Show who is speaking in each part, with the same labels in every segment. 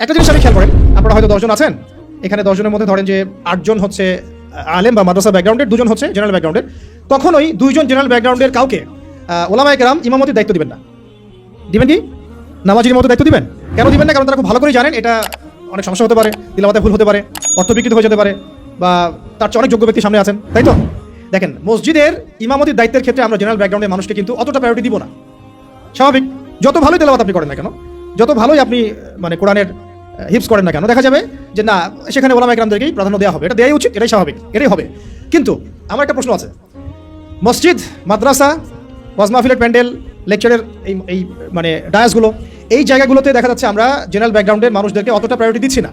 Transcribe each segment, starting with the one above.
Speaker 1: একটা জিনিস আমি খেয়াল করেন, আপনারা হয়তো দশজন আছেন, এখানে দশজনের মধ্যে ধরেন যে আটজন হচ্ছে আলেম বা মাদ্রাসা ব্যাকগ্রাউন্ডের দুজন হচ্ছে জেনারেল ব্যাকগ্রাউন্ডের কখনোই দুইজন জেনারেল ব্যাকগ্রাউন্ডের কাউকে ওলামা একরাম ইমামতির দায়িত্ব দিবেন না। দিবেন কি? নামাজির মতো দায়িত্ব দিবেন? কেন দিবেন না? কারণ তারা খুব ভালো করেই জানেন, এটা অনেক সমস্যা হতে পারে দিলামাতে ভুল হতে পারে, অর্থ বিকৃত হয়ে যেতে পারে, বা তার চেয়ে অনেক যোগ্য ব্যক্তি সামনে আছেন, তাই তো? দেখেন, মসজিদের ইমামতির দায়িত্বের ক্ষেত্রে আমরা জেনারেল ব্যাকগ্রাউন্ডের মানুষকে কিন্তু অতটা প্রায়োরিটি দিব না। স্বাভাবিক, যত ভালোই তেলাওয়াত আপনি করেন না কেন, যত ভালোই আপনি মানে কোরআনের হিপস করেন না কেন? দেখা যাবে যে না, সেখানে ওলামা একরামদেরকেই প্রাধান্য দেওয়া হবে। এটা দেওয়াই উচিত, এটাই স্বাভাবিক, এটাই হবে। কিন্তু আমার একটা প্রশ্ন আছে। মসজিদ, মাদ্রাসা, ওয়াজ মাহফিলের প্যান্ডেল, লেকচারের এই এই মানে ডায়াসগুলো, এই জায়গাগুলোতে দেখা যাচ্ছে আমরা জেনারেল ব্যাকগ্রাউন্ডের মানুষদেরকে অতটা প্রায়োরিটি দিচ্ছি না।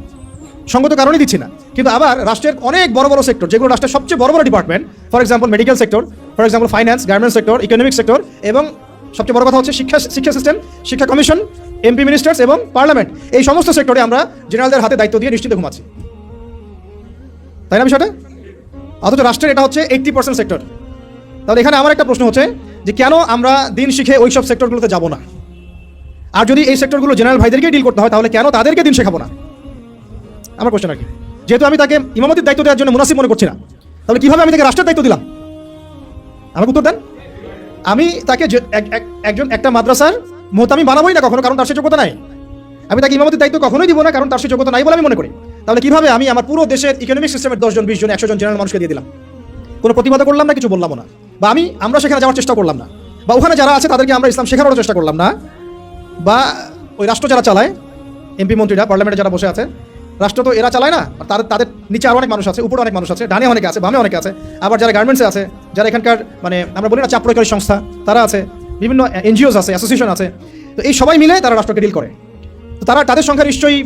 Speaker 1: সঙ্গত কারণেই দিচ্ছি না। কিন্তু আবার রাষ্ট্রের অনেক বড় বড় সেক্টর যেগুলো রাষ্ট্রের সবচেয়ে বড় বড় department for example medical sector for example finance garment sector economic sector এবং সবচেয়ে বড় কথা হচ্ছে শিক্ষা শিক্ষা সিস্টেম শিক্ষা কমিশন এমপি মিনিস্টার্স এবং পার্লামেন্ট এই সমস্ত সেক্টরে আমরা জেনারেলদের হাতে দায়িত্ব দিয়ে নিশ্চিত ঘুমাচ্ছি। তাই না বিষয়টা? অথচ রাষ্ট্রের এটা হচ্ছে এইট্টি পার্সেন্ট সেক্টর তাহলে এখানে আমার একটা প্রশ্ন হচ্ছে যে কেন আমরা দিন শিখে ওই সব সেক্টরগুলোতে যাব না? আর যদি এই সেক্টরগুলো জেনারেল ভাইদেরকে ডিল করতে হয়, তাহলে কেন তাদেরকে দিন শেখাবো না? আমার কোশ্চেন আর কি। যেহেতু আমি তাকে ইমামতির দায়িত্ব দেওয়ার জন্য মুনাসিব মনে করছি না, তাহলে কীভাবে আমি তাকে রাষ্ট্রের দায়িত্ব দিলাম? আমাকে উত্তর দেন। আমি তাকে এক- এক- একজন একটা মাদ্রাসার মত আমি বানাবোই না কখনো, কারণ তার সে যোগ্যতা নাই। আমি তাকে ইমামতির দায়িত্ব কখনোই দিব না, কারণ তার সে যোগ্যতা নাই বলে আমি মনে করি। তাহলে কীভাবে আমি আমার পুরো দেশের ইকোনমিক সিস্টেমের দশজন বিশ জন, একশো জন জেনারেল মানুষকে দিয়ে দিলাম? কোনো প্রতিবাদ করলাম না, কিছু বললাম না। বা আমি, আমরা সেখানে যাওয়ার চেষ্টা করলাম না। বা ওখানে যারা আছে, তাদেরকে আমরা ইসলাম শেখানোর চেষ্টা করলাম না। বা ওই রাষ্ট্র যারা চালায় এমপি মন্ত্রীরা পার্লামেন্টে যারা বসে আছে, রাষ্ট্র তো এরা চালায় না তাদের তাদের নিচে আরও অনেক মানুষ আছে, উপরে অনেক মানুষ আছে, ডানে অনেকে আছে, বামে অনেকে আছে। আবার যারা গার্মেন্টসে আছে, যারা এখানকার মানে আমরা বলি না চাপ প্রয়োগকারী সংস্থা, তারা আছে। বিভিন্ন এনজিওস আছে অ্যাসোসিয়েশন আছে। তো এই সবাই মিলে তারা রাষ্ট্রকে ডিল করে। তো তারা, তাদের সংখ্যা নিশ্চয়ই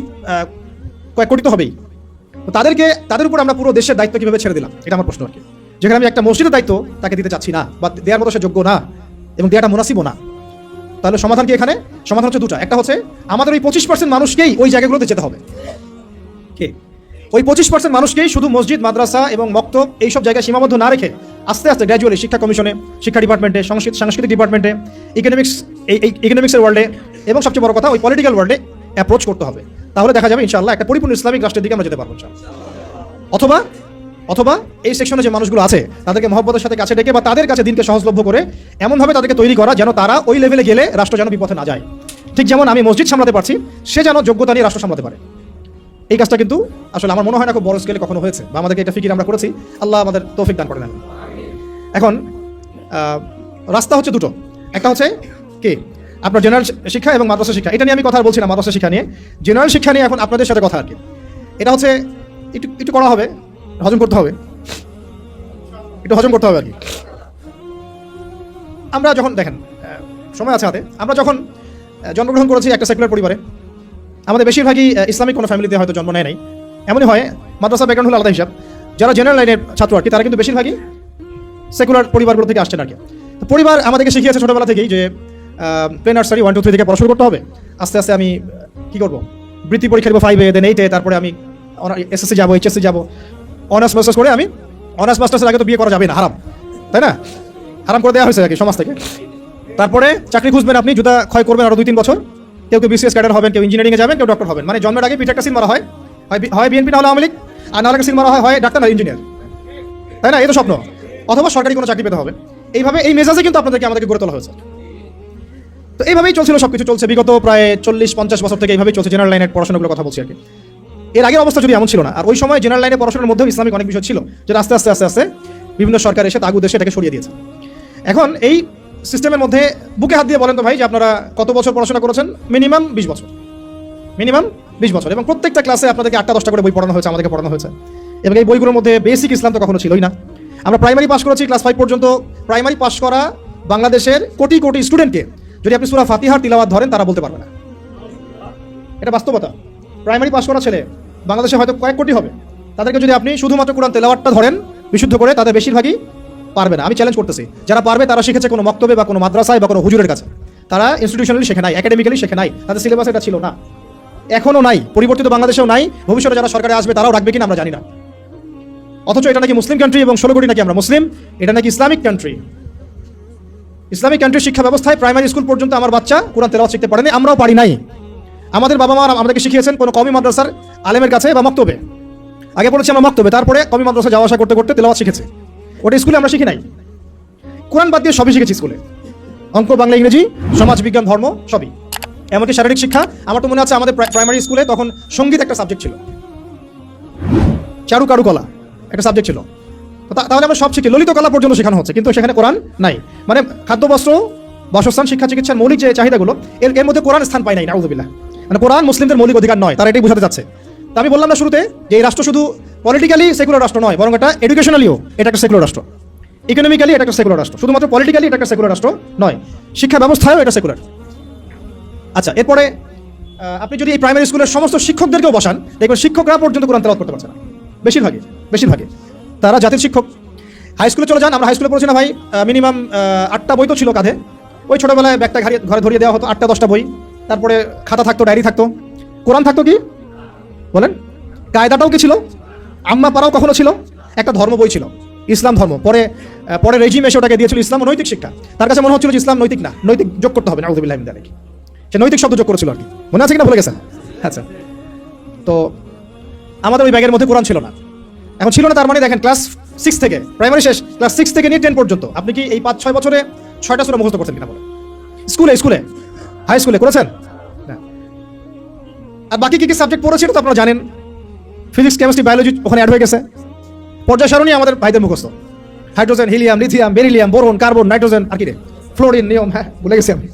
Speaker 1: কয়েক কোটি তো হবেই। তো তাদেরকে, তাদের উপর আমরা পুরো দেশের দায়িত্ব কীভাবে ছেড়ে দিলাম? এটা আমার প্রশ্ন আর কি। যেখানে আমি একটা মসজিদের দায়িত্ব তাকে দিতে চাচ্ছি না, বা দেওয়ার মতো সে যোগ্য না, এবং দেওয়াটা মুনাসিবও না। তাহলে সমাধান কি এখানে? সমাধান হচ্ছে দুটা। একটা হচ্ছে, আমাদের ওই পঁচিশ পার্সেন্ট মানুষকেই ওই জায়গাগুলোতে যেতে হবে। কে? ওই পঁচিশ পার্সেন্ট মানুষকেই শুধু মসজিদ, মাদ্রাসা এবং মক্তব এইসব জায়গায় সীমাবদ্ধ না রেখে আস্তে আস্তে গ্র্যাজুয়ালি শিক্ষা কমিশনে, শিক্ষা ডিপার্টমেন্টে, সংস্কৃত, সাংস্কৃতিক ডিপার্টমেন্টে ইকোনমিক্স এই ইকোনমিক্সের ওয়ার্ল্ডে এবং সবচেয়ে বড় কথা ওই পলিটিক্যাল ওয়ার্ল্ডে অ্যাপ্রোচ করতে হবে। তাহলে দেখা যাবে ইনশাল্লাহ একটা পরিপূর্ণ ইসলামিক রাষ্ট্রের দিকে আমরা যেতে পারব অথবা অথবা এই সেকশনে যে মানুষগুলো আছে, তাদেরকে মহব্বতের সাথে কাছে ডেকে বা তাদের কাছে দিনকে সহজলভ্য করে এমনভাবে তাদেরকে তৈরি করা যেন তারা ওই লেভেলে গেলে রাষ্ট্র যেন বিপথে না যায়। ঠিক যেমন আমি মসজিদ সামলাতে পারছি, সে যেন যোগ্যতা নিয়ে রাষ্ট্র সামলাতে পারে। এই কাজটা কিন্তু আসলে আমার মনে হয় না খুব বড় স্কেলে কখনো হয়েছে বা আমাদেরকে এটা ফিকির আমরা করেছি। আল্লাহ আমাদের তৌফিক দান করেন এখন রাস্তা হচ্ছে দুটো। একটা হচ্ছে কি? আপনার জেনারেল শিক্ষা এবং মাদ্রাসা শিক্ষা। এটা নিয়ে আমি কথা বলছি না মাদ্রাসা শিক্ষা নিয়ে। জেনারেল শিক্ষা নিয়ে এখন আপনাদের সাথে কথা আর কি। এটা হচ্ছে একটু একটু করা হবে, হজম করতে হবে। একটু হজম করতে হবে আর কি। আমরা যখন, দেখেন সময় আছে হাতে। আমরা যখন জন্মগ্রহণ করেছি একটা সেকুলার পরিবারে। আমাদের বেশিরভাগই ইসলামিক কোনো ফ্যামিলিতে হয়তো জন্ম নেয় নাই। এমনই হয়, মাদ্রাসা ব্যাকগ্রাউন্ড হলো আলাদা হিসাব। যারা জেনারেল লাইনের ছাত্র আর কি, তারা কিন্তু বেশিরভাগই সেকুলার পরিবারগুলো থেকে আসছেন আর কি। পরিবার আমাদেরকে শিখিয়েছে ছোটোবেলা থেকেই যে play nursery one two three থেকে পড়াশোনা করতে হবে। আস্তে আস্তে আমি, কি করব? বৃত্তি পরীক্ষা দেবো ফাইভে দেন এইটে তারপরে আমি এসএসসি যাব এইচএসসি যাব। অনার্স মাস্টার্স করে আমি অনার্স মাস্টার্সের আগে তো বিয়ে করা যাবে না, হারাম। তাই না? হারাম করে দেওয়া হয়েছে আর কি সমাজ থেকে। তারপরে চাকরি খুঁজবেন আপনি, জুতা ক্ষয় করবেন আরও দুই, তিন বছর। কেউ কেউ বিসিএস ক্যাডার হবেন, কেউ ইঞ্জিনিয়ারিংয়ে যাবেন, কেউ ডক্টর হবেন। মানে জন্মের আগে পিঠে একটা সিল মারা হয়। হয় বিএনপি না হলে আওয়ামী লীগ, আর নাহলে সিল মারা হয় ডাক্তার না ইঞ্জিনিয়ার তাই না? এই তো স্বপ্ন। অথবা সরকারি কোনো চাকরি পেতে হবে। এইভাবে এই মেজাজে কিন্তু আপনাদেরকে আমাদেরকে গড়ে তোলা হয়েছে। তো এইভাবেই চলছিল সব কিছু চলছে বিগত প্রায় চল্লিশ পঞ্চাশ বছর থেকে এইভাবেই চলছে জেনারেল লাইনের পড়াশোনাগুলোর কথা বলছি আর কি। এর আগের অবস্থা যদি এমন ছিল না, আর ওই সময় জেনারেল লাইনে পড়াশোনার মধ্যেও ইসলামিক অনেক বিষয় ছিল, যেটা আস্তে আস্তে আস্তে আস্তে বিভিন্ন সরকার এসে তাগু দেশে এটাকে সরিয়ে দিয়েছে। এখন এই সিস্টেমের মধ্যে বুকে হাত দিয়ে বলেন তো ভাই যে আপনারা কত বছর পড়াশোনা করেছেন? মিনিমাম বিশ বছর। মিনিমাম বিশ বছর। এবং প্রত্যেকটা ক্লাসে আপনাদেরকে আটটা দশটা করে বই পড়ানো হয়েছে, আমাদেরকে পড়ানো হয়েছে। এবং এই বইগুলোর মধ্যে বেসিক ইসলাম তো কখনো ছিলই না। আমরা প্রাইমারি পাস করেছি ক্লাস ফাইভ পর্যন্ত। প্রাইমারি পাস করা বাংলাদেশের কোটি কোটি স্টুডেন্টকে যদি আপনি সুরা ফাতিহার তিলাওয়াত ধরেন, তারা বলতে পারবে না। এটা বাস্তবতা। প্রাইমারি পাস করা ছেলে বাংলাদেশে হয়তো কয়েক কোটি হবে। তাদেরকে যদি আপনি শুধুমাত্র কোরআন তেলাওয়াতটা ধরেন, বিশুদ্ধ করে, তাদের বেশিরভাগই পারবে না। আমি চ্যালেঞ্জ করতেছি। যারা পারবে, তারা শিখেছে কোনো মক্তবে বা কোনো মাদ্রাসায় বা কোনো হুজুরের কাছে। তারা ইনস্টিটিউশনালি শেখে নাই একাডেমিক্যালি শেখে নাই। তাদের সিলেবাস এটা ছিল না। এখনও নাই, পরিবর্তিত বাংলাদেশেও নাই। ভবিষ্যতে যারা সরকারে আসবে, তারাও রাখবে কিনা আমরা জানি না। অথচ এটা নাকি মুসলিম কান্ট্রি এবং ষোলো কোটি নাকি আমরা মুসলিম, এটা নাকি ইসলামিক কান্ট্রি ইসলামিক কান্ট্রির শিক্ষা ব্যবস্থায় প্রাইমারি স্কুল পর্যন্ত আমার বাচ্চা কোরআন তেলাওয়াত শিখতে পারেনি, আমরাও পারি নাই। আমাদের বাবা মা আমাদেরকে শিখিয়েছেন কোনো কমি মাদ্রাসার আলেমের কাছে বা মক্তবে। আগে পড়েছি আমরা মক্তবে, তারপরে কমি মাদ্রাসা যাওয়া আসা করতে করতে তেলাওয়াত শিখেছি। ওটা স্কুলে আমরা শিখি নাই। কোরআন বাদ দিয়ে সবই শিখেছি স্কুলে। অঙ্ক, বাংলা, ইংরেজি, সমাজ, বিজ্ঞান, ধর্ম, সবই। এমনকি শারীরিক শিক্ষা, আমার তো মনে আছে আমাদের প্রাইমারি স্কুলে তখন সংগীত একটা সাবজেক্ট ছিল। চারু কারু কলা একটা সাবজেক্ট ছিল তাহলে আমরা সব শিখি। ললিত কলা পর্যন্ত শেখানো হচ্ছে, কিন্তু সেখানে কোরআন নাই। মানে খাদ্য, বস্ত্র, বাসস্থান, শিক্ষা, চিকিৎসার মৌলিক যে চাহিদাগুলো, এর এর মধ্যে কোরআন স্থান পায় নাই, নাউজুবিল্লাহ। মানে কোরআন মুসলিমদের মৌলিক অধিকার নয়, তারা এটাই বোঝাতে যাচ্ছে। তো আমি বললাম না শুরুতে যে এই রাষ্ট্র শুধু পলিটিক্যালি সেকুলার রাষ্ট্র নয়, বরং এটা এডুকেশনালিও এটা একটা সেকুলার রাষ্ট্র। ইকোনমিক্যালি এটা একটা সেকুলার রাষ্ট্র। শুধুমাত্র পলিটিক্যালি এটা একটা সেকুলার রাষ্ট্র নয়, শিক্ষা ব্যবস্থায়ও এটা সেকুলার আচ্ছা এরপরে আপনি যদি এই প্রাইমারি স্কুলের সমস্ত শিক্ষকদেরকেও বসান, দেখবেন শিক্ষকরা পর্যন্ত কোরআন তেলাওয়াত করতে পারছে না। বেশিরভাগই বেশিরভাগই। তারা জাতির শিক্ষক। হাই স্কুলে চলে যান, আমরা হাই স্কুলে পড়েছি না ভাই মিনিমাম আটটা বই তো ছিল কাঁধে। ওই ছোটোবেলায় ব্যাগটা ঘাড়ি, ঘরে ধরিয়ে দেওয়া হতো, আটটা দশটা বই। তারপরে খাতা থাকতো ডায়েরি থাকতো। কোরআন থাকতো কি? বলেন। কায়দাটাও কি ছিল? আম্মা পাড়াও কখনো ছিল? একটা ধর্ম বই ছিল, ইসলাম ধর্ম। পরে পরে রেজিম এসে ওটাকে দিয়েছিল ইসলাম নৈতিক শিক্ষা। তার কাছে মনে হচ্ছিল যে ইসলাম নৈতিক না, নৈতিক যোগ করতে হবে না সে নৈতিক শব্দ যোগ করেছিল আর কি। মনে আছে কিনা ভুলে গেছেন? আচ্ছা। তো, আমাদের ওই ব্যাগের মধ্যে কোরআন ছিল না। এখন ছিল না, তার মানে দেখেন ক্লাস সিক্স থেকে প্রাইমারি শেষ ক্লাস সিক্স থেকে নিয়ে টেন পর্যন্ত, আপনি কি এই পাঁচ ছয় বছরে ছয়টা সুরা মুখস্থ করছেন কিনা বলে স্কুলে স্কুলে? হাই স্কুলে করেছেন? আর বাকি কি কি সাবজেক্ট পড়েছিল তো আপনারা জানেন? ফিজিক্স, কেমিস্ট্রি, বায়োলজি ওখানে অ্যাড হয়ে গেছে পর্যায় সারণী আমাদের ভাইদের মুখস্থ। Hydrogen, helium, lithium, beryllium, boron, carbon, nitrogen, আর কি রে? ফ্লোরিন, নিয়ম হ্যাঁ ভুলে গেছি আমি।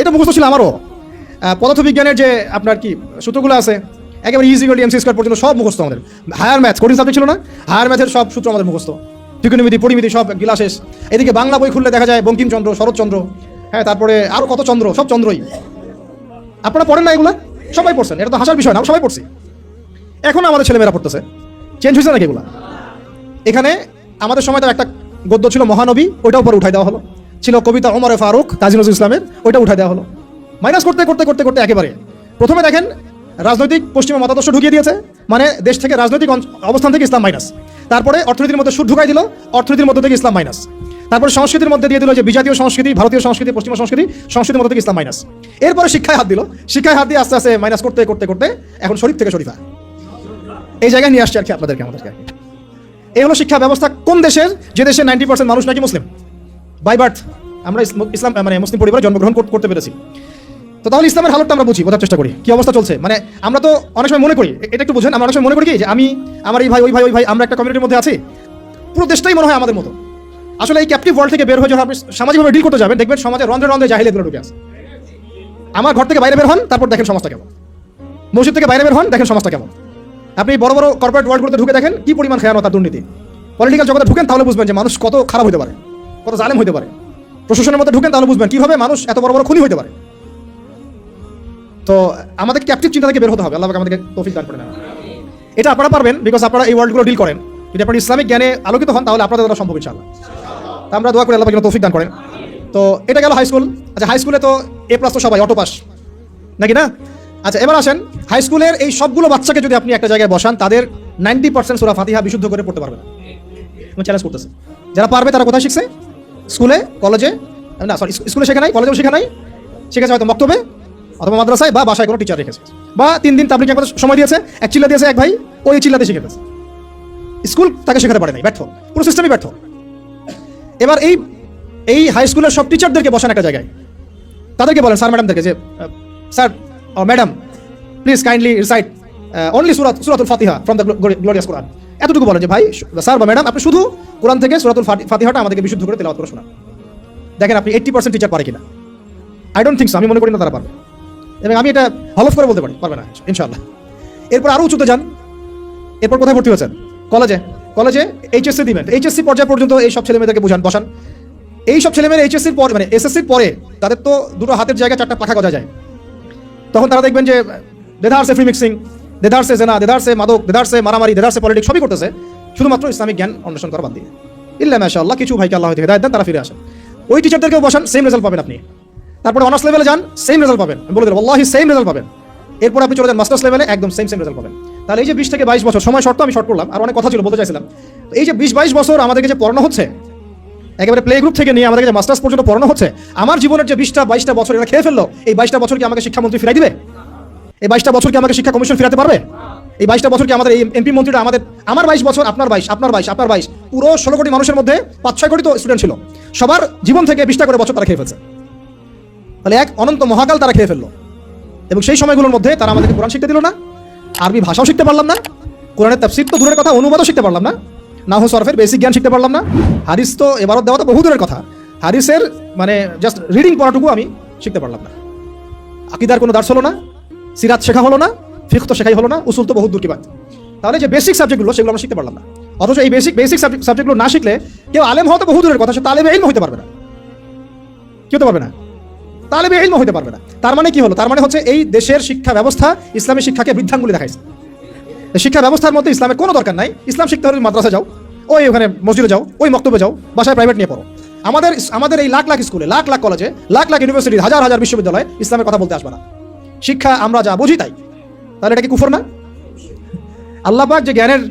Speaker 1: এটা মুখস্থ ছিল আমারও। পদার্থবিজ্ঞানের যে আপনার কি সূত্রগুলো আছে, একেবারে ইজি গলি এমসি স্কোয়ার পর্যন্ত সব মুখস্থ আমাদের। হায়ার ম্যাথ কঠিন সাবজেক্ট ছিল না হায়ার ম্যাথের সব সূত্র আমাদের মুখস্থ। ত্রিকোণমিতি, পরিমিতি, সব গিলা শেষ। এদিকে বাংলা বই খুললে দেখা যায় বঙ্কিমচন্দ্র, শরৎচন্দ্র হ্যাঁ তারপরে আরও কত চন্দ্র, সব চন্দ্রই। আপনারা পড়েন না এগুলো? সবাই পড়ছেন, এটা তো হাসার বিষয় না সবাই পড়ছি। এখন আমাদের ছেলেমেয়েরা পড়তেছে। চেঞ্জ হয়েছে নাকি এগুলা? এখানে আমাদের সময় তো একটা গদ্য ছিল মহানবী, ওইটাও পরে উঠাই দেওয়া হলো। ছিল কবিতা ওমরে ফারুক কাজী নজরুল ইসলামের ওইটা উঠাই দেওয়া হলো। মাইনাস করতে করতে করতে করতে একেবারে। প্রথমে দেখেন, রাজনৈতিক পশ্চিমা মতাদর্শ ঢুকিয়ে দিয়েছে মানে দেশ থেকে রাজনৈতিক অবস্থান থেকে ইসলাম মাইনাস তারপরে অর্থনীতির মধ্যে সুদ ঢুকাই দিল, অর্থনীতির মধ্যে থেকে ইসলাম মাইনাস তারপরে সংস্কৃতির মধ্যে দিয়ে দিল যে বিজাতীয় সংস্কৃতি, ভারতীয় সংস্কৃতি, পশ্চিমা সংস্কৃতি, সংস্কৃতির মধ্যে থেকে ইসলাম মাইনাস এরপরে শিক্ষায় হাত দিল। শিক্ষায় হাত দিয়ে আস্তে আস্তে মাইনাস করতে করতে করতে, এখন শরীফ থেকে শরীফা। এই জায়গায় নিয়ে আসছে আর কি আপনাদেরকে, আমাদেরকে আর কি। এই হলো শিক্ষা ব্যবস্থা। কোন দেশের? যে দেশে নাইনটি পার্সেন্ট মানুষ নাকি মুসলিম? বাই বার্থ আমরা ইসলাম- মানে মুসলিম পরিবারে জন্মগ্রহণ করতে পেরেছি। তো তাহলে ইসলামের হালতটা আমরা বুঝি, বোঝার চেষ্টা করি, কি অবস্থা চলছে? মানে আমরা তো অনেক সময় মনে করি এটা একটু বুঝেন, আমরা অনেক সময় মনে করি কি, যে আমি, আমার এই ভাই, ওই ভাই ওই ভাই, আমরা একটা কমিউনিটির মধ্যে আছি। পুরো দেশটাই মনে হয় আমাদের মতো। আসলে এই ক্যাপটিভ ওয়ার্ল্ড থেকে বের হয়ে যখন আপনি সামাজিকভাবে ডিল করতে যাবেন, দেখবেন সমাজে রন্ধ্রে রন্ধ্রে জাহিলিয়াতগুলো ঢুকে আছে। আমার ঘর থেকে বাইরে বের হন, তারপর দেখেন সমাজটা কেমন। মসজিদ থেকে বাইরে বের হন, দেখেন সমাজটা কেমন। আপনি বড় বড় কর্পোরেট ওয়ার্ল্ডগুলোতে ঢুকে দেখেন কি পরিমাণ খেয়ানত আর দুর্নীতি। পলিটিক্যাল জগতে ঢুকেন তাহলে বুঝবেন যে মানুষ কত খারাপ হতে পারে, কত জালেম হতে পারে। প্রশাসনের মধ্যে ঢুকেন তাহলে বুঝবেন কীভাবে মানুষ এত বড় বড় খুনি হতে পারে। তো আমাদের ক্যাপটিভ চিন্তা থেকে বের হতে হবে। আল্লাহ আমাদেরকে তৌফিক দান করে না এটা আপনারা পারবেন বিকজ আপনারা এই ওয়ার্ল্ডগুলো ডিল করেন। যদি আপনারা ইসলামিক জ্ঞানে আলোকিত হন, তাহলে আপনাদের দ্বারা সম্ভব ইনশাআল্লাহ। তা আমরা দোয়া করি আল্লাহ যেন তৌফিক দান করেন। তো এটা গেল হাই স্কুল আচ্ছা হাই স্কুলে তো এ প্লাস তো সবাই, অটো পাস নাকি না? আচ্ছা এবার আসেন। হাই স্কুলের এই সবগুলো বাচ্চাকে যদি আপনি একটা জায়গায় বসান, তাদের নাইনটি পার্সেন্ট সুরা ফাতিহা বিশুদ্ধ করে পড়তে পারবে না। চ্যালেঞ্জ করতেছে। যারা পারবে, তারা কোথায় শিখছে? স্কুলে, কলেজে? না সরি স্কুলে শেখা নাই, কলেজেও শেখা নাই। শিখেছে হয়তো মক্তবে অথবা মাদ্রাসায় বা বাসায় কোনো টিচার রেখেছে। বা তিন দিন তাবলিক একবার সময় দিয়েছে, এক চিল্লা দিয়েছে এক ভাই, ওই চিল্লাতে শিখেছে স্কুল তাকে শেখাতে পারে নাই, ব্যর্থ। পুরো সিস্টেমই ব্যর্থ। এবার এই এই হাই স্কুলের সব টিচারদেরকে বসান একটা জায়গায়। তাদেরকে বলেন, স্যার ম্যাডামদেরকে যে sir madam please kindly recite only সুরাত সুরাতুল ফাতিহা ফ্রম দ্য গ্লোরিয়াস কোরআন এতটুকু বলেন যে ভাই স্যার বা ম্যাডাম আপনি শুধু কোরআন থেকে সুরাতুল ফাতি- ফাতিহাটা আমাদেরকে বিশুদ্ধ করে তেলাওয়াত করে শোনান। দেখেন আপনি এইট্টি পার্সেন্ট টিচার পারে কিনা। আই ডোন্ট থিঙ্ক আমি মনে করি না তারা পারবে। এবং আমি এটা হলফ করে বলতে পারি, পারবে না, ইনশাআল্লাহ। এরপর আরও উঁচুতে যান। এরপর কোথায় ভর্তি হয়েছেন? কলেজে কলেজে এইচএসসি দিবেন। এইচএসসি পর্যায় পর্যন্ত এই সব ছেলেমেয়েদেরকে বুঝান, বসান। এই সব ছেলেমেয়েরা এইচএসসির পর মানে এসএসসির পরে তাদের তো দুটো হাতের জায়গায় চারটা পাখা গজা যায় তখন তারা দেখবেন যে দেদারসে ফ্রি মিক্সিং দেদারসে জেনা দেদারসে মাদক দেদারসে মারামারি দেদারসে পলিটিক্স, সবই করতেছে। শুধুমাত্র ইসলামিক জ্ঞান অন্বেষণ করা বাদ দিয়ে। ইল্লা মাশা আল্লাহ কিছু ভাইকে আল্লাহ হেদায়ত দেন, তারা ফিরে আসেন। ওই টিচারদেরকেও বসান সেম রেজাল্ট পাবেন আপনি। তারপরে অনার্স লেভেলে যান সেম রেজাল্ট পাবেন। আমি বলে দিলাম আল্লাহ সেম রেজাল্ট পাবেন। এরপর আপনি চলে যান মাস্টার্স লেভেলে একদম সেম সেম রেজাল্ট পাবেন। তাহলে এই যে বিশ থেকে বাইশ বছর, সময় শর্ত আমি শর্ট করলাম, আর অনেক কথা ছিল, বলতে চাইছিলাম। এই যে বিশ বাইশ বছর আমাদেরকে যে পড়ানো হচ্ছে একেবারে প্লে গ্রুপ থেকে নিয়ে আমাদেরকে যে মাস্টার্স পর্যন্ত পড়ানো হচ্ছে। আমার জীবনের যে বিশটা, বাইশটা বছর এটা খেয়ে ফেলল, এই বাইশটা বছর কি আমাকে শিক্ষামন্ত্রী ফিরাই দিবে? এই বাইশটা বছর কি আমাকে শিক্ষা কমিশন ফিরাতে পারবে? এই বাইশটা বছর কি আমাদের এই এমপি মন্ত্রীরা আমাদের, আমার বাইশ বছর, আপনার বাইশ আপনার বাইশ আপনার বাইশ, পুরো ষোলো কোটি মানুষের মধ্যে পাঁচ ছয় কোটি তো স্টুডেন্ট ছিল। সবার জীবন থেকে বিশটা করে বছর তারা খেয়ে ফেলছে। তাহলে এক অনন্ত মহাকাল তারা খেয়ে ফেলল। এবং সেই সময়গুলোর মধ্যে তারা আমাদেরকে কোরআন শিখতে দিল না। আরবি ভাষাও শিখতে পারলাম না। কোরআনের তাফসির তো দূরের কথা, অনুবাদও শিখতে পারলাম না। না হো সরফের বেসিক জ্ঞান শিখতে পারলাম না। হাদিস তো এবারও দেওয়া তো বহু দূরের কথা। হাদিসের মানে জাস্ট রিডিং পড়াটুকু আমি শিখতে পারলাম না। আকিদার কোনো দার্স হলো না, সিরাত শেখা হলো না ফিক তো শেখাই হলো না, উসুল তো বহুত দূর কি বাদ তাহলে যে বেসিক সাবজেক্টগুলো সেগুলো আমরা শিখতে পারলাম না। অথচ এই বেসিক বেসিক সাবজেক্টগুলো না শিখলে কেউ আলেম হওয়া তো বহু দূরের কথা, সে তালেবে ইলম হতে পারবে না। কি হতে পারবে না? তালেবে ইলম হতে পারবে না। তার মানে কি হলো? তার মানে হচ্ছে এই দেশের শিক্ষা ব্যবস্থা ইসলামী শিক্ষাকে বৃদ্ধাঙ্গুলি দেখাইছে। শিক্ষা ব্যবস্থার মধ্যে ইসলামের কোনো দরকার নাই। ইসলাম শিখতে হলে মাদ্রাসা যাও। ওই ওখানে মসজিদে যাও, ওই মক্তবে যাও, বাসায় প্রাইভেট নিয়ে পড়ো। আমাদের আমাদের এই লাখ লাখ স্কুলে, লাখ লাখ কলেজে লাখ লাখ ইউনিভার্সিটি হাজার হাজার বিশ্ববিদ্যালয়ে ইসলামের কথা বলতে আসবে না। শিক্ষা আমরা যা বুঝি তাই। তাহলে এটা কি কুফর না? আল্লাহ পাক যে জ্ঞানের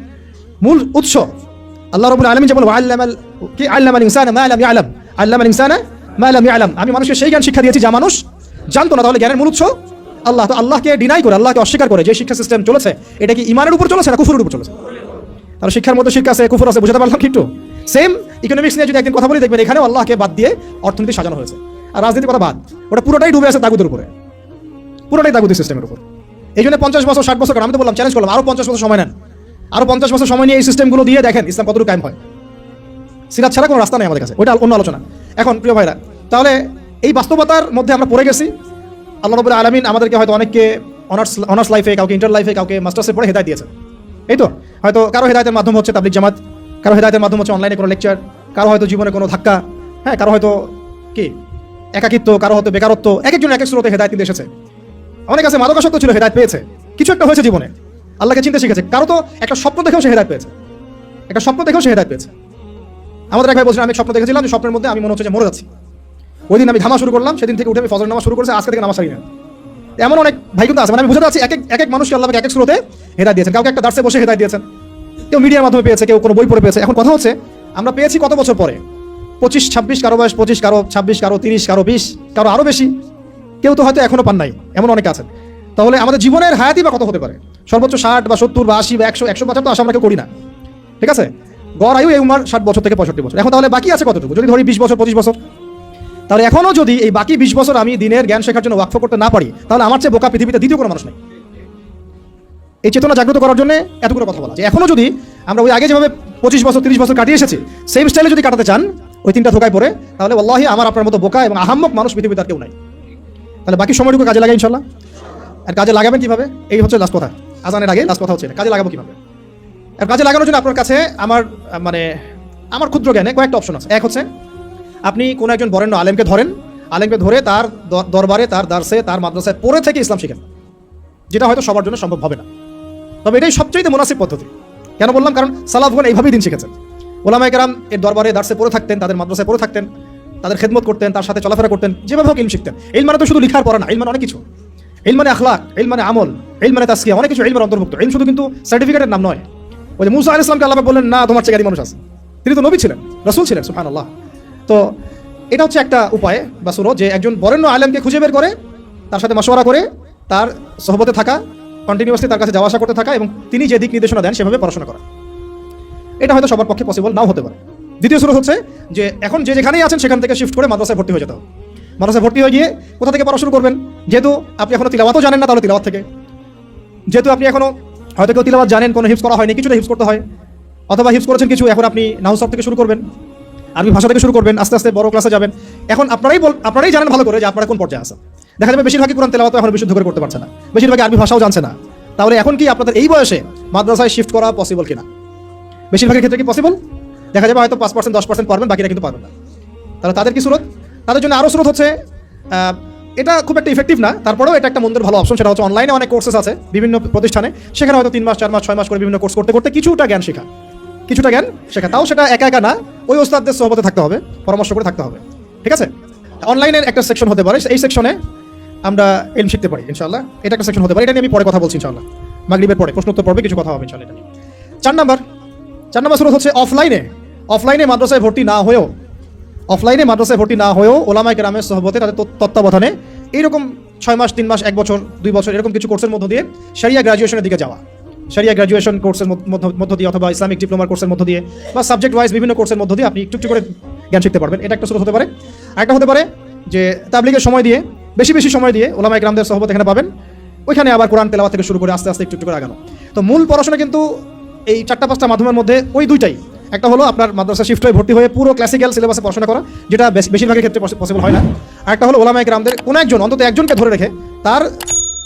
Speaker 1: মূল উৎস, আল্লাহ রবুল আলমী যেমন কি? আল্লামাল ইনসান মা আলাম আল্লামাল ইনসান মা আলাম আমি মানুষকে সেই জ্ঞান শিক্ষা দিয়েছি, যা মানুষ জানতো না। তাহলে জ্ঞানের মূল উৎস? আল্লাহ তো আল্লাহকে ডিনাই করে, আল্লাহকে অস্বীকার করে যে শিক্ষা সিস্টেম চলেছে, এটা কি ইমানের উপর চলেছে না কুফুরের উপর চলেছে? তাহলে শিক্ষার মধ্যে শিক্ষা আছে, কুফর আছে, বুঝতে পারলাম কি একটু? সেম ইকোনমিক্স নিয়ে যদি একদিন কথা বলি, দেখবেন এখানেও আল্লাহকে বাদ দিয়ে অর্থনীতি সাজানো হয়েছে। আর রাজনীতির কথা বাদ, ওটা পুরোটাই ডুবে আছে তাগুদের উপরে। পুরোটাই তাগুদি সিস্টেমের উপর। এই জন্য পঞ্চাশ বছর, ষাট বছর, আমি তো বললাম চ্যালেঞ্জ করলাম, আরও পঞ্চাশ বছর সময় নেন। আরও পঞ্চাশ বছর সময় নিয়ে এই সিস্টেমগুলো দিয়ে দেখেন, ইসলাম কতটুকু কায়েম হয়। সিরাত ছাড়া কোনো রাস্তা নেই আমাদের কাছে ওইটা অন্য আলোচনা। এখন, প্রিয় ভাইরা, তাহলে এই বাস্তবতার মধ্যে আমরা পড়ে গেছি। আল্লাহ রবুল্লা আলমিন আমাদেরকে হয়তো অনেককে অনার্স অনার্স লাইফে কাউকে ইন্টার লাইফে কাউকে মাস্টার্সে পড়ে হেদায় দিয়েছে এই তো? হয়তো কারও হেদায়তের মাধ্যম হচ্ছে তাবলিক জামাত, কারও হেদায়তের মাধ্যম হচ্ছে অনলাইনে কোনো লেকচার কারও হয়তো জীবনে কোনো ধাক্কা হ্যাঁ কারও হয়তো কি? একাকিত্ব, কারও হয়তো বেকারত্ব, এক একজন এক এক স্রোতে হেদায়ত কিন্তু এসেছে। অনেক আছে মাদকাসক্ত ছিল হেদায়ত পেয়েছে, কিছু একটা হয়েছে জীবনে। আল্লাহকে চিনতে শিখেছে, কারও তো একটা স্বপ্ন দেখেও সে হেদায়ত পেয়েছে। একটা স্বপ্ন দেখেও সে হেদায়ত পেয়েছে। আমাদের এক ভাই বলছিলেন আমি স্বপ্ন দেখেছিলাম, যে স্বপ্নের মধ্যে আমি মনে হচ্ছে যে মরে যাচ্ছি। ওই দিন আমি ধামা শুরু করলাম, সেদিন থেকে উঠে আমি ফজর নামা শুরু করেছে, আজকে থেকে নামাজ সারি না এমন অনেক ভাই কিন্তু আছে মানে আমি বুঝতে পারছি এক এক এক এক মানুষকে আল্লাহ এক এক স্রোতে হেদায় দিয়েছেন। কাউকে একটা দার্সে বসে হেদায় দিয়েছেন। কেউ মিডিয়ার মাধ্যমে পেয়েছে, কেউ কোনো বই পড়ে পেয়েছে। এখন কথা হচ্ছে, আমরা পেয়েছি কত বছর পরে? পঁচিশ, ছাব্বিশ, কারও বয়স পঁচিশ, কারও ছাব্বিশ, কারও তিরিশ, কারও বিশ, কারও আরও বেশি। কেউ তো হয়তো এখনও পান নাই, এমন অনেকে আছেন। তাহলে আমাদের জীবনের হায়াতি বা কত হতে পারে? সর্বোচ্চ ষাট বা সত্তর বা আশি বা একশো একশো বছর তো আশা আমরা কেউ করি না। ঠিক আছে? গড় আয়ু এই উমার ষাট বছর থেকে পঁয়ষট্টি বছর। এখন তাহলে বাকি আছে কতটুকু? যদি ধরি বিশ বছর, পঁচিশ বছর। তাহলে এখনও যদি এই বাকি বিশ বছর আমি দিনের জ্ঞান শেখার জন্য ওয়াকফ করতে না পারি, তাহলে আমার চেয়ে বোকা পৃথিবীতে দ্বিতীয় কোনো মানুষ নেই। এই চেতনা জাগ্রত করার জন্য এতগুলো কথা বলা যে এখনও যদি আমরা ওই আগে যেভাবে পঁচিশ বছর, তিরিশ বছর কাটিয়ে এসেছি সেম স্টাইলে যদি কাটাতে চান, ওই তিনটা ধোকায় পড়ে, তাহলে আল্লাহি আমার আপনার মতো বোকা এবং আহাম্মক মানুষ পৃথিবীতে আর কেউ নাই। তাহলে বাকি সময়টুকু কাজে লাগাই ইনশাল্লাহ আর কাজে লাগাবেন কীভাবে? এই হচ্ছে লাস্ট কথা। আজানের আগে লাস্ট কথা হচ্ছে কাজে লাগাবো কীভাবে? আর কাজে লাগানোর জন্য আপনার কাছে আমার মানে আমার ক্ষুদ্র জ্ঞানে কয়েকটা অপশন আছে। এক হচ্ছে আপনি কোনো একজন বরেণ্য আলেমকে ধরেন, আলেমকে ধরে তার দরবারে, তার দার্সে, তার মাদ্রাসায় পড়ে থেকে ইসলাম শিখেন। যেটা হয়তো সবার জন্য সম্ভব হবে না। তবে এটাই সবচেয়ে মুনাসিব পদ্ধতি। কেন বললাম? কারণ সালাফগণ এইভাবেই দিন শিখেছেন। ওলামায় কেরাম এর দরবারে, দার্সে পড়ে থাকতেন, তাদের মাদ্রাসায় পড়ে থাকতেন, তাদের খেদমত করতেন, তার সাথে চলাফেরা করতেন, যেভাবে হোক ইলম শিখতেন। ইল মানে তো শুধু লিখার পড়া না ইল মানে অনেক কিছু। ইল মানে আখলাক ইল মানে আমল ইল মানে তাস্কিয়া অনেক কিছু ইলমের অন্তর্ভুক্ত। ইল শুধু কিন্তু সার্টিফিকেটের নাম নয়। ওই যে মুসা আল ইসলামকে আল্লাহ বললেন, না, তোমার চেয়ে মানুষ আছে। তিনি তো নবী ছিলেন, রসুল ছিলেন সুফান আল্লাহ তো এটা হচ্ছে একটা উপায় বা সুরো যে একজন বরেণ্য আলেমকে খুঁজে বের করে, তার সাথে মশওয়ারা করে, তার সহবতে থাকা কন্টিনিউয়াসলি তার কাছে যাওয়া আসা করতে থাকা এবং তিনি যে দিক নির্দেশনা দেন সেভাবে পড়াশোনা করা। এটা হয়তো সবার পক্ষে পসিবল নাও হতে পারে। দ্বিতীয় সুরত হচ্ছে যে এখন যে যেখানেই আছেন সেখান থেকে শিফট করে মাদ্রাসায় ভর্তি হয়ে যেতে হবে। মাদ্রাসায় ভর্তি হয়ে গিয়ে কোথা থেকে পড়া শুরু করবেন? যেহেতু আপনি এখনও তিলাবাতও জানেন না তাহলে তিলাওয়াত থেকে। যেহেতু আপনি এখনও হয়তো কেউ তিলাওয়াত জানেন, কোনো হিপস করা হয়নি, কিছুটা হিপস করতে হয়। অথবা হিপস করেছেন কিছু, এখন আপনি নাউসব থেকে শুরু করবেন। আরবি ভাষা থেকে শুরু করবেন, আস্তে আস্তে বড় ক্লাসে যাবেন। এখন আপনারাই বল আপনারাই জানেন ভালো করে যে আপনারা কোন পর্যায়ে আছেন। দেখা যাবে বেশিরভাগই কোরআন তেলাওয়াত এখন বিশুদ্ধ করে করতে পারছে না। বেশিরভাগই আরবি ভাষাও জানছে না। তাহলে এখন কি আপনাদের এই বয়সে মাদ্রাসায় শিফট করা পসিবল কিনা? বেশিরভাগের ক্ষেত্রে কি পসিবল দেখা যাবে হয়তো পাঁচ পার্সেন্ট দশ পার্সেন্ট পারবেন, বাকিরা কিন্তু পারবেন না। তাহলে তাদের কি স্রোত? তাদের জন্য আরও স্রোত হচ্ছে এটা খুব একটা ইফেক্টিভ না। তারপরেও এটা একটা মন্দির ভালো অপশন সেটা হচ্ছে অনলাইনে অনেক কোর্সেস আছে বিভিন্ন প্রতিষ্ঠানে। সেখানে হয়তো তিন মাস, চার মাস, ছয় মাস করে বিভিন্ন কোর্স করতে করতে কিছুটা জ্ঞান শেখা। কিছুটা জ্ঞান শেখা। তাও সেটা একা একা না। ওই ওস্তাদদের সহবতে থাকতে হবে, পরামর্শ করে থাকতে হবে, ঠিক আছে? অনলাইনের একটা সেকশন হতে পারে, এই সেকশনে আমরা এলম শিখতে পারি ইনশাল্লাহ এটা একটা সেকশন হতে পারে, এটা নিয়ে আমি পরে কথা বলছি ইনশাল্লাহ মাগরিবের পরে প্রশ্ন উত্তর পড়বে কিছু কথা হবে ইনশাল্লাহ এটা নিয়ে। চার নাম্বার চার নাম্বার স্রোত হচ্ছে অফলাইনে অফলাইনে মাদ্রাসায় ভর্তি না হয়েও অফলাইনে মাদ্রাসায় ভর্তি না হয়েও ওলামায় গ্রামের সহবতে তাদের তত্ত্বাবধানে এইরকম ছয় মাস, তিন মাস, এক বছর, দুই বছর এরকম কিছু কোর্সের মধ্য দিয়ে সারিয়া গ্রাজুয়েশনের দিকে যাওয়া। সারিয়া গ্রাজুয়েশন কোর্সের মধ্য- দিয়ে অথবা ইসলামিক ডিপ্লোমার কোর্সের মধ্য দিয়ে বা সাবজেক্ট ওয়াইজ বিভিন্ন কোর্সের মধ্য দিয়ে আপনি একটু একটু করে জ্ঞান শিখতে পারবেন। এটা একটা স্রোত হতে পারে। একটা হতে পারে যে তাবলিগের সময় দিয়ে, বেশি বেশি সময় দিয়ে ওলামা ইকরামদের সহবত এখানে পাবেন। ওইখানে আবার কোরআন তেলাওয়াত থেকে শুরু করে আস্তে আস্তে একটু একটু করে আগানো। তো মূল পড়াশোনা কিন্তু এই চারটা, পাঁচটা মাধ্যমের মধ্যে ওই দুইটাই। একটা হলো আপনার মাদ্রাসা শিফট হয়ে ভর্তি হয়ে পুরো ক্লাসিক্যাল সিলেবাসে পড়াশোনা করা, যেটা বেশ- বেশিরভাগের ক্ষেত্রে পসিবল হয় না। আর একটা হলো ওলামা ইকরামদের কোনো একজন, অন্তত একজনকে ধরে রেখে তার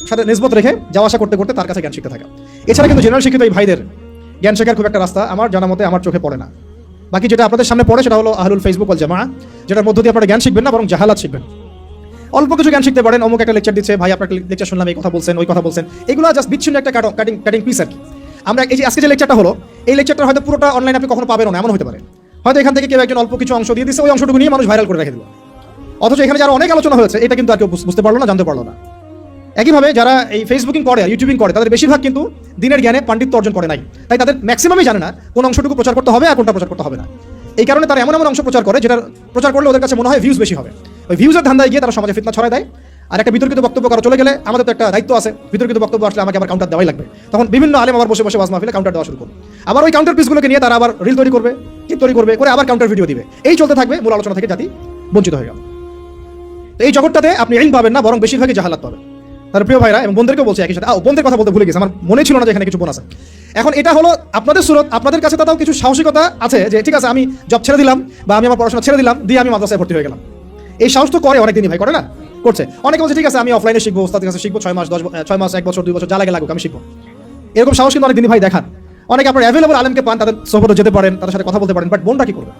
Speaker 1: সাথে নিসবত রেখে যাওয়া আসা করতে করতে তার কাছে জ্ঞান শিখতে থাকা। এছাড়া কিন্তু জেনারেল শিক্ষিত এই ভাইদের জ্ঞান শেখার খুব একটা রাস্তা আমার জানা মতে আমার চোখে পড়ে না। বাকি যেটা আপনাদের সামনে পড়ে সেটা হলো আহলুল ফেসবুক আল জামা যেটার মধ্য দিয়ে আপনারা জ্ঞান শিখবেন না, বরং জাহালাত শিখবেন। অল্প কিছু জ্ঞান শিখতে পারেন, অমুক একটা লেকচার দিচ্ছে, ভাই আপনার লেকচার শুনলাম, এই কথা বলছেন, ওই কথা বলছেন। এগুলো জাস্ট বিচ্ছিন্ন একটা কাটিং কাটিং পিস আর কি। আমরা এই যে আজকে যে লেকচারটা হলো, এই লেকচারটা হয়তো পুরোটা অনলাইন আপনি কখনো পাবেন না, এমন হতে পারে। হয়তো এখান থেকে কেউ একজন অল্প কিছু অংশ দিয়ে দিচ্ছে ওই অংশটুকু নিয়ে মানুষ ভাইরাল করে রেখে দিল। অথচ এখানে যারা অনেক আলোচনা হয়েছে, এটা কিন্তু আর কেউ বুঝতে পারল না, জানতে পারল না। একইভাবে যারা এই ফেসবুকিং করে ইউটিউবিং করে, তাদের বেশিরভাগ কিন্তু দিনের জ্ঞানে পাণ্ডিত্য অর্জন করে নাই। তাই তাদের ম্যাক্সিমামই জানে না কোন অংশটুকু প্রচার করতে হবে আর কোনটা প্রচার করতে হবে না। এই কারণে তারা এমন এমন অংশ প্রচার করে যেটা প্রচার করলে ওদের কাছে মনে হয় ভিউজ বেশি হবে। ওই ভিউজের ধান্দায় গিয়ে তারা সমাজে ফিতনা ছড়ায় দেয়। আর একটা বিতর্কিত বক্তব্য করা চলে গেলে আমাদের তো একটা দায়িত্ব আছে। বিতর্কিত বক্তব্য আসলে আমাকে আবার কাউন্টার দেওয়াই লাগবে। তখন বিভিন্ন আলেম আবার বসে বসে ওয়াজ মাহফিলে কাউন্টার দেওয়া শুরু করবে। আবার ওই কাউন্টার পিসগুলোকে নিয়ে তারা আবার রিল তৈরি করবে ক্লিপ তৈরি করবে, করে আবার কাউন্টার ভিডিও দিবে। এই চলতে থাকবে মূল আলোচনা থেকে জাতি বঞ্চিত হয়ে গেল। এই জগৎটাতে আপনি ইলম পাবেন না, বরং বেশিরভাগই জাহালাত পাবেন। তার প্রিয় ভাইরা এবং বোনদেরকেও বলছে একই সাথে। আও বোনদের কথা বলতে ভুলে গেছে, আমার মনে ছিল না যে এখানে কিছু বোন আছে। এখন এটা হলো আপনাদের সুরত, আপনাদের কাছে তাও কিছু সাহসিকতা আছে যে, ঠিক আছে, আমি জব ছেড়ে দিলাম বা আমি আমার পড়াশোনা ছেড়ে দিলাম, দিয়ে আমি মাদ্রাসায় ভর্তি হয়ে গেলাম। এই সাহস তো করে অনেকদিনই ভাই, করে না? করছে। অনেকে বলছে, ঠিক আছে, আমি অফলাইনে শিখব, ওস্তাদের কাছে শিখব, ছয় মাস, দশ ছয় মাস, এক বছর, দুই বছর, যা লাগে লাগুক, আমি শিখব। এরকম সাহস কিন্তু অনেকদিনই ভাই দেখান। অনেকে আপনার অ্যাভেলেবল আলেমকে পান, তাদের সোহবতে যেতে পারেন, তাদের সাথে কথা বলতে পারেন বাট বোনটা কি করবে?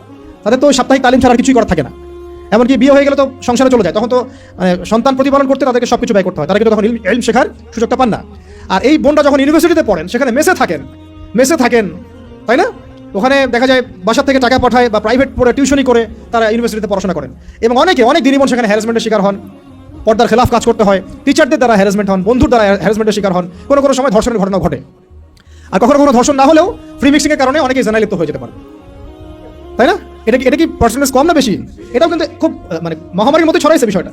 Speaker 1: তাদের তো সাপ্তাহিক তালিম ছাড়া কিছুই করার থাকে না। এমনকি বিয়ে হয়ে গেলে তো সংসারে চলে যায়। তখন তো মানে, সন্তান প্রতিপালন করতে তাদেরকে সবকিছু ব্যয় করতে হয়। তারা কিন্তু তখন এলম শেখার সুযোগটা পান না। আর এই বোনরা যখন ইউনিভার্সিটিতে পড়েন সেখানে মেসে থাকেন। মেসে থাকেন তাই না? ওখানে দেখা যায় বাসার থেকে টাকা পাঠায় বা প্রাইভেট পড়ে টিউশনি করে তারা ইউনিভার্সিটিতে পড়াশোনা করেন। এবং অনেকে অনেক দিনই বোন সেখানে হ্যারাসমেন্টের শিকার হন পর্দার খেলাফ কাজ করতে হয় টিচারদের দ্বারা হ্যারাসমেন্ট হন বন্ধুর দ্বারা হ্যারাসমেন্টের শিকার হন কোনো কোনো সময় ধর্ষণের ঘটনা ঘটে। আর কখনো কখনো ধর্ষণ না হলেও ফ্রি মিক্সিংয়ের কারণে অনেকেই জানায় লিপ্ত হয়ে যেতে পারে। তাই না? এটা কি এটা কি পার্সেন্টেজ কম না বেশি? এটাও কিন্তু খুব মানে মহামারীর মতো ছড়াইছে বিষয়টা।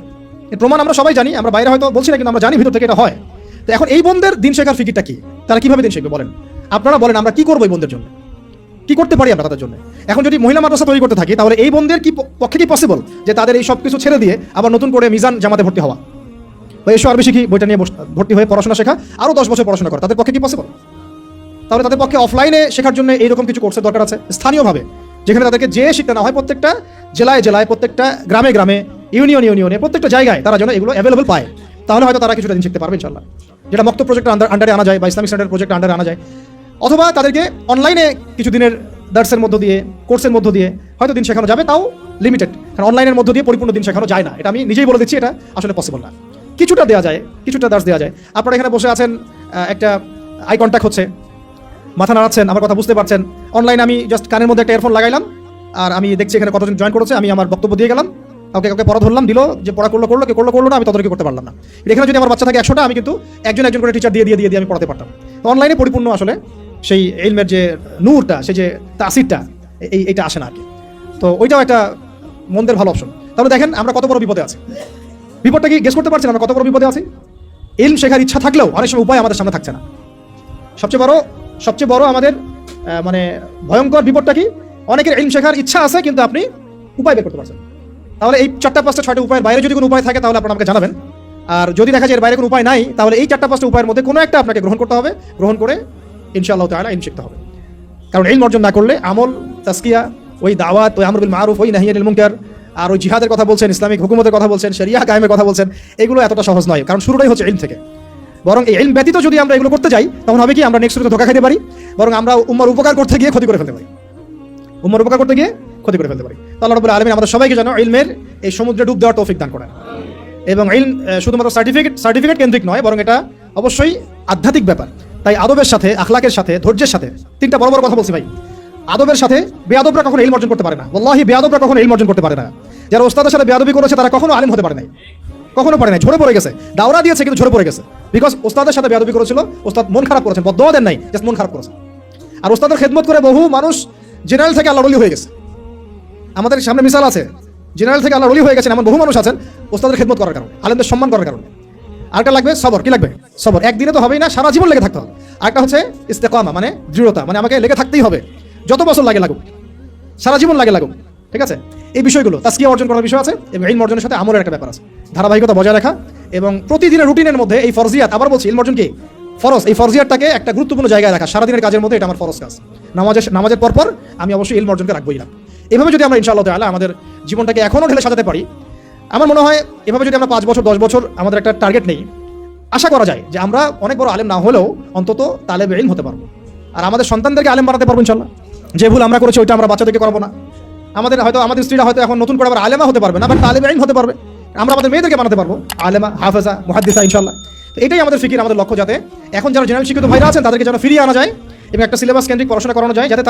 Speaker 1: প্রমাণ আমরা সবাই জানি, আমরা বাইরে হয়তো বলছি না, কিন্তু আমরা জানি ভিতর থেকে এটা হয়। তো এখন এই বন্ধের দিন শেখার ফিকিরটা কি? তারা কীভাবে দিন শিখবে বলেন? আপনারা বলেন, আমরা কি করব এই বন্ধের জন্য? কি করতে পারি আমরা তাদের জন্য? এখন যদি মহিলা মাদ্রাসা তৈরি করতে থাকি, তাহলে এই বন্ধের কি পক্ষে কি পসিবল যে তাদের এই সব কিছু ছেড়ে দিয়ে আবার নতুন করে মিজান জামাতে ভর্তি হওয়া? বা এসো আরবি শিখি বইটা নিয়ে ভর্তি হয়ে পড়াশোনা শেখা আরও দশ বছর পড়াশোনা করা। তাদের পক্ষে কি পসিবল তাহলে তাদের পক্ষে অফলাইনে শেখার জন্য এইরকম কিছু কোর্সের দরকার আছে? স্থানীয়ভাবে। যেখানে তাদেরকে যে শিখতে না হয় প্রত্যেকটা জেলায় জেলায়, প্রত্যেকটা গ্রামে গ্রামে, ইউনিয়ন ইউনিয়নে, প্রত্যেকটা জায়গায় তারা যেন এগুলো অ্যাভেলেবল পায়। তাহলে হয়তো তারা কিছুটা দিন শিখতে পারবে ইনশাল্লাহ যেটা মক্ত প্রজেক্টের আন্ডার আন্ডারে আনা যায় বা ইসলামিক স্ট্যান্ডার্ড প্রজেক্ট আন্ডারে আনা যায়। অথবা তাদেরকে অনলাইনে কিছু দিনের দার্সের মধ্য দিয়ে কোর্সের মধ্য দিয়ে হয়তো দিন শেখানো যাবে, তাও লিমিটেড কারণ অনলাইনের মধ্য দিয়ে পরিপূর্ণ দিন শেখানো যায় না। এটা আমি নিজেই বলে দিচ্ছি, এটা আসলে পসিবল না। কিছুটা দেওয়া যায়, কিছুটা দার্স দেওয়া যায়। আপনারা এখানে বসে আছেন একটা আই কন্ট্যাক্ট হচ্ছে। মাথা নাড়াচ্ছেন, আমার কথা বুঝতে পারছেন। অনলাইনে আমি জাস্ট কানের মধ্যে একটা ইয়ারফোন লাগাইলাম, আর আমি দেখছি এখানে কতজন জয়েন করেছে, আমি আমার বক্তব্য দিয়ে গেলাম। কাউকে কাউকে পড়া ধরলাম, দিল, যে পড়া করল করল, কে করল করল না, আমি ততটুকু করতে পারলাম না। এখানে যদি আমার বাচ্চা থাকে একশোটা, আমি কিন্তু একজন একজন করে টিচার দিয়ে দিয়ে দিয়ে দিয়ে আমি পড়াতে পারতাম। তো অনলাইনে পরিপূর্ণ আসলে সেই এলমের যে নূরটা, সেই যে তাসিরটা, এই, এইটা আসে না আর কি। তো ওইটাও একটা মন্দের ভালো অপশন তাহলে দেখেন আমরা কত বড় বিপদে আছি। বিপদটা কি? গেস করতে পারছেন আমরা কত বড় বিপদে আছি? এলম শেখার ইচ্ছা থাকলেও অনেক সময় উপায় আমাদের সামনে থাকছে না। সবচেয়ে বড় সবচেয়ে বড় আমাদের মানে ভয়ঙ্কর বিপদটা কি? অনেকের ইলম শেখার ইচ্ছা আছে, কিন্তু আপনি উপায় বের করতে পারছেন। তাহলে এই চারটা, পাঁচটা, ছয়টা উপায়ের বাইরে যদি কোনো উপায় থাকে, তাহলে আপনারা আমাকে জানাবেন। আর যদি দেখা যায় এর বাইরে কোনো উপায় নাই, তাহলে এই চারটা, পাঁচটা উপায়ের মধ্যে কোনো একটা আপনাকে গ্রহণ করতে হবে। গ্রহণ করে ইনশাআল্লাহ তাআলা ইলম শিখতে হবে। কারণ ইলম অর্জন না করলে আমল তাসকিয়া ওই দাওয়াত, ওই আমরুল মারুফ, ওই নাহিয়ানিল মুনকার, আর ওই জিহাদের কথা বলছেন, ইসলামিক হুকুমতের কথা বলছেন, শরিয়া কায়েমের কথা বলছেন, এগুলো এতটা সহজ নয়। কারণ শুরুটাই হচ্ছে ইলম থেকে। বরং এই ইলম ব্যতীত যদি আমরা এগুলো করতে যাই, তখন হবে কি আমরা নেক্সট ধোকা খেতে পারি, বরং আমরা উম্মার উপকার করতে গিয়ে ক্ষতি করে ফেলতে পারি। উম্মার উপকার করতে গিয়ে ক্ষতি করে ফেলতে পারি। তো আল্লাহ রবুল্লাহ আলমিন আমাদের সবাইকে যেন ইলমের এই সমুদ্রে ডুব দেওয়ার তৌফিক দান করেন। এবং ইলম শুধুমাত্র সার্টিফিকেট সার্টিফিকেট কেন্দ্রিক নয়, বরং এটা অবশ্যই আধ্যাত্মিক ব্যাপার। তাই আদবের সাথে, আখলাকের সাথে, ধৈর্যের সাথে, তিনটা বড় বড় কথা বলছি ভাই। আদবের সাথে বেয়াদবরা কখনো ইলম অর্জন করতে পারে না। বল্লাহি বেয়াদবরা কখনো ইলম অর্জন করতে পারে না। যারা ওস্তাদের সাথে বেয়াদবি করেছে, তারা কখনো আলিম হতে পারে নাই। কখনো পারে নাই, ঝরে পড়ে গেছে। দাওরা দিয়েছে, কিন্তু ঝরে পড়ে গেছে। বিকজ ওস্তাদের সাথে বেয়াদবি করেছিল, ওস্তাদ মন খারাপ করেছেন বদয়া দেন নাই জাস্ট মন খারাপ করেছে আর ওস্তাদের খেদমত করে বহু মানুষ জেনারেল থেকে আল্লাহ রলি হয়ে গেছে। আমাদের সামনে মিসাল আছে জেনারেল থেকে আল্লাহ রলি হয়ে গেছেন, এমন বহু মানুষ আছেন, ওস্তাদের খেদমত করার কারণে, আলেমদের সম্মান করার কারণে। আরেকটা লাগবে, সবর, কি লাগবে? সবর, একদিনে তো হবেই না, সারা জীবন লেগে থাকতে হবে। আরেকটা হচ্ছে ইস্তেকামা মানে দৃঢ়তা মানে আমাকে লেগে থাকতেই হবে। যত বছর লাগে লাগুক, সারা জীবন লাগে লাগুক, ঠিক আছে? এই বিষয়গুলো তাস্কিয়া অর্জন করার বিষয় আছে, এবং অর্জনের সাথে আমলের একটা ব্যাপার আছে। ধারাবাহিকতা বজায় রাখা এবং প্রতিদিনের রুটিনের মধ্যে এই ফরজিয়াত, আবার বলছি, ইলম অর্জন কি? ফরজ। এই ফরজিয়াতটাকে একটা গুরুত্বপূর্ণ জায়গায় রাখা। সারাদিনের কাজের মধ্যে এটা আমার ফরজ কাজ। নামাজের নামাজের পর পর আমি অবশ্যই ইলম অর্জনকে রাখবোই না। এভাবে যদি আমরা ইনশাআল্লাহ তাআলা আমাদের জীবনটাকে এখনও ঢেলে সাজাতে পারি, আমার মনে হয় এভাবে যদি আমরা পাঁচ বছর, দশ বছর আমাদের একটা টার্গেট নেই, আশা করা যায় যে আমরা অনেক বড় আলেম না হলেও অন্তত তালেব ইলম হতে পারব। আর আমাদের সন্তানদেরকে আলেম বানাতে পারব ইনশাল্লাহ যে ভুল আমরা করেছি, ওইটা আমরা বাচ্চাদেরকে করব না। আমাদের হয়তো, আমাদের স্ত্রীরা হয়তো এখন নতুন করে আবার আলেমা হতে পারবে না বাট তালেব ইলম হতে পারবে। আমরা আমাদের মেয়েদেরকে বানাতে পারব, আলেমা, হাফেজা, মুহাদ্দিসা ইনশাল্লাহ তো এটাই আমাদের ফিকির, আমাদের লক্ষ্য যাতে এখন যারা জেনারেল শিক্ষিত ভাইরা আছেন, তাদেরকে যেন ফিরিয়ে আনা যায় এবং একটা সিলেবাস কেন্দ্রিক পড়াশোনা করানো যায়, যাতে